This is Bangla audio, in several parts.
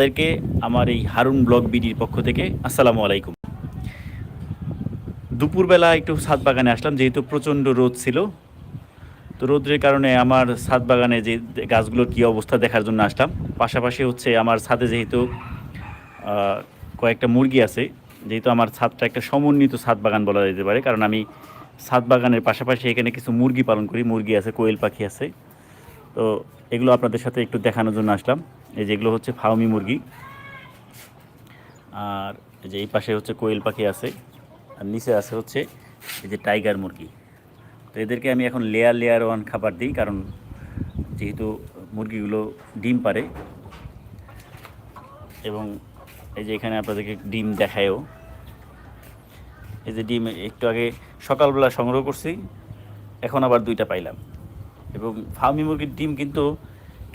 তাদেরকে আমার এই হারুন ব্লগ বিডির পক্ষ থেকে আসসালামু আলাইকুম। দুপুরবেলা একটু ছাদ বাগানে আসলাম, যেহেতু প্রচণ্ড রোদ ছিল। তো রোদের কারণে আমার ছাদ বাগানে যে গাছগুলোর কী অবস্থা দেখার জন্য আসলাম। পাশাপাশি হচ্ছে আমার ছাদে যেহেতু কয়েকটা মুরগি আছে, যেহেতু আমার ছাদটা একটা সমন্বিত ছাদ বাগান বলা যেতে পারে, কারণ আমি ছাদ বাগানের পাশাপাশি এখানে কিছু মুরগি পালন করি, মুরগি আছে, কোয়েল পাখি আছে। তো এগুলো আপনাদের সাথে একটু দেখানোর জন্য আসলাম। এই যেগুলো হচ্ছে ফাউমি মুরগি। আর যে এই পাশে হচ্ছে কোয়েল পাখি আছে, আর নিচে আছে হচ্ছে এই যে টাইগার মুরগি। তো এদেরকে আমি এখন লেয়ার লেয়ার ওয়ান খাবার দিই, কারণ যেহেতু মুরগিগুলো ডিম পারে। এবং এই যে এখানে আপনাদেরকে ডিম দেখায়ও। এই যে ডিম একটু আগে সকালবেলা সংগ্রহ করছি, এখন আবার দুইটা পাইলাম। এবং ফার্মি মুরগির ডিম কিন্তু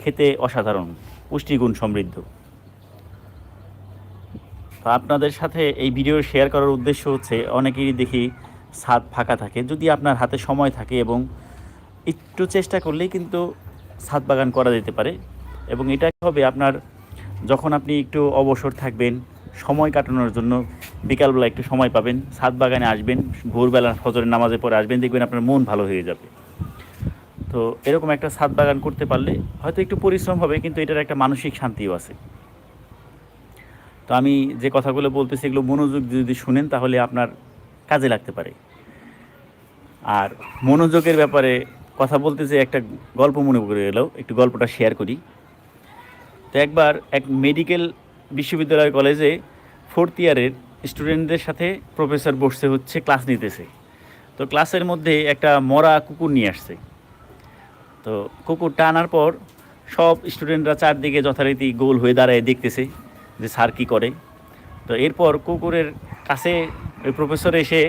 খেতে অসাধারণ, পুষ্টিগুণ সমৃদ্ধ। তো আপনাদের সাথে এই ভিডিও শেয়ার করার উদ্দেশ্য হচ্ছে, অনেকেরই দেখি ছাদ ফাঁকা থাকে, যদি আপনার হাতে সময় থাকে এবং একটু চেষ্টা করলেই কিন্তু ছাদ বাগান করা যেতে পারে এবং এটা হবে আপনার যখন আপনি একটু অবসর থাকবেন, সময় কাটানোর জন্য বিকালবেলা একটু সময় পাবেন, ছাদ বাগানে আসবেন, ভোরবেলা ফজরের নামাজে পরে আসবেন, দেখবেন আপনার মন ভালো হয়ে যাবে। তো এরকম একটা ছাদ বাগান করতে পারলে হয়তো একটু পরিশ্রম হবে, কিন্তু এটার একটা মানসিক শান্তিও আছে। তো আমি যে কথাগুলো বলতেছি, এগুলো মনোযোগ যদি শুনেন তাহলে আপনার কাজে লাগতে পারে। আর মনোযোগের ব্যাপারে কথা বলতে যে একটা গল্প মনে করে এলো একটু গল্পটা শেয়ার করি। তো একবার এক মেডিকেল বিশ্ববিদ্যালয় কলেজে ফোর্থ ইয়ারের স্টুডেন্টদের সাথে প্রফেসর বসছে হচ্ছে ক্লাস নিতেছে। তো ক্লাসের মধ্যে একটা মরা কুকুর নিয়ে আসছে। তো কুকুরটা আনার পর সব স্টুডেন্টরা চারদিকে যথারীতি গোল হয়ে দাঁড়ায় দেখতেছে যে স্যার কী করে। তো এরপর কুকুরের কাছে ওই প্রফেসর এসে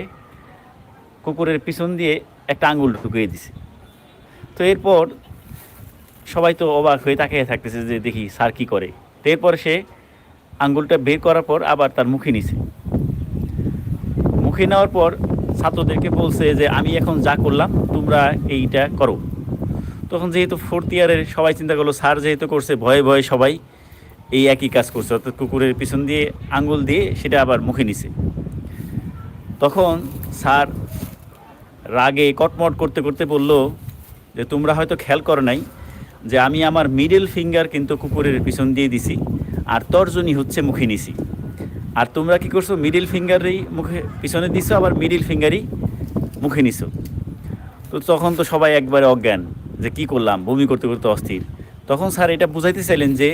কুকুরের পিছন দিয়ে একটা আঙুল ঢুকিয়ে দিছে। তো এরপর সবাই তো অবাক হয়ে তাকিয়ে থাকতেছে যে দেখি স্যার কী করে। তো এরপর সে আঙ্গুলটা বের করার পর আবার তার মুখে নিছে। মুখে নেওয়ার পর ছাত্রদেরকে বলছে যে, আমি এখন যা করলাম, তোমরা এইটা করো। তখন যেহেতু ফোর্থ ইয়ারের সবাই চিন্তা করল, স্যার যেহেতু করছে, ভয়ে ভয়ে সবাই এই একই কাজ করছে। অর্থাৎ কুকুরের পিছন দিয়ে আঙ্গুল দিয়ে সেটা আবার মুখে নিছে। তখন স্যার রাগে কটমট করতে করতে বলল, যে তোমরা হয়তো খেয়াল করো নাই যে আমি আমার মিডল ফিঙ্গার কিন্তু কুকুরের পিছন দিয়ে দিছি, আর তর্জনী হচ্ছে মুখে নিছি। আর তোমরা কি করছ মিডিল ফিঙ্গারই মুখে পিছনে দিছো, আবার মিডিল ফিঙ্গারই মুখে নিছো? তো তখন তো সবাই একবারে অজ্ঞান। যে কি করলাম, বমি করতে করতে অস্থির। তখন স্যার এটা বুঝাইতে চাইলেন যে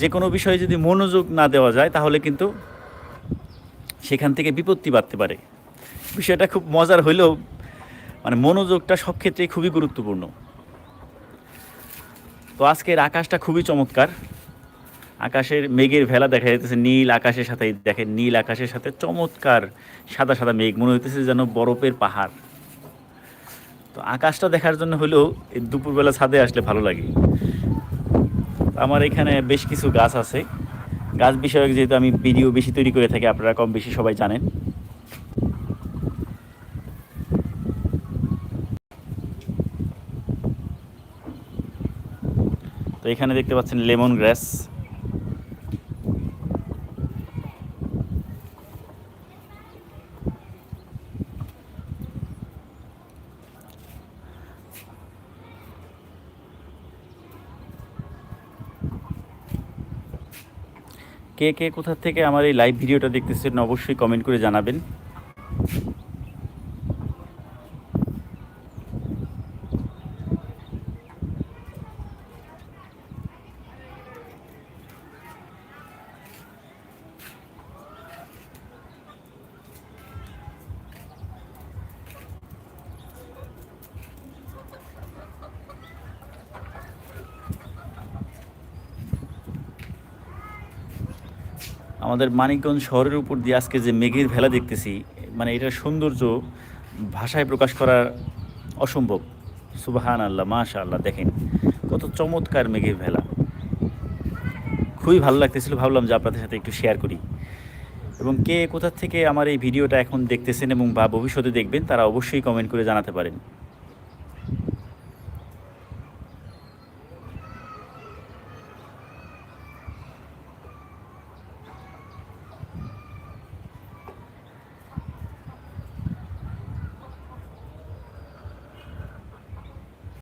যে কোনো বিষয়ে যদি মনোযোগ না দেওয়া যায়, তাহলে কিন্তু সেখান থেকে বিপত্তি বাড়তে পারে। বিষয়টা খুব মজার হইলেও মানে মনোযোগটা সব ক্ষেত্রেই খুবই গুরুত্বপূর্ণ। তো আজকের আকাশটা খুবই চমৎকার। আকাশের মেঘের ভেলা দেখা যাইতেছে, নীল আকাশের সাথে দেখেন, নীল আকাশের সাথে চমৎকার সাদা সাদা মেঘ। মনে হইতেছে যেন বরফের পাহাড়। তো আকাশটা দেখার জন্য হলেও এই দুপুরবেলা ছাদে আসলে ভালো লাগে। আমার এখানে বেশ কিছু গাছ আছে। গাছ বিষয়ক যেহেতু আমি ভিডিও বেশি তৈরি করে থাকি, আপনারা কম বেশি সবাই জানেন। তো এখানে দেখতে পাচ্ছেন লেমন গ্রাস। কে কে কোথা থেকে আমার এই লাইভ ভিডিওটা দেখতেছেন অবশ্যই কমেন্ট করে জানাবেন। আমাদের মানিকগঞ্জ শহরের উপর দিয়ে আজকে যে মেঘের ভেলা দেখতেছি মানে এটার সৌন্দর্য ভাষায় প্রকাশ করা অসম্ভব। সুবাহান আল্লাহ মাশা আল্লাহ দেখেন কত চমৎকার মেঘের ভেলা। খুবই ভালো লাগতেছিল, ভাবলাম যে আপনাদের সাথে একটু শেয়ার করি। এবং কে কোথা থেকে আমার এই ভিডিওটা এখন দেখতেছেন এবং বা ভবিষ্যতে দেখবেন, তারা অবশ্যই কমেন্ট করে জানাতে পারেন।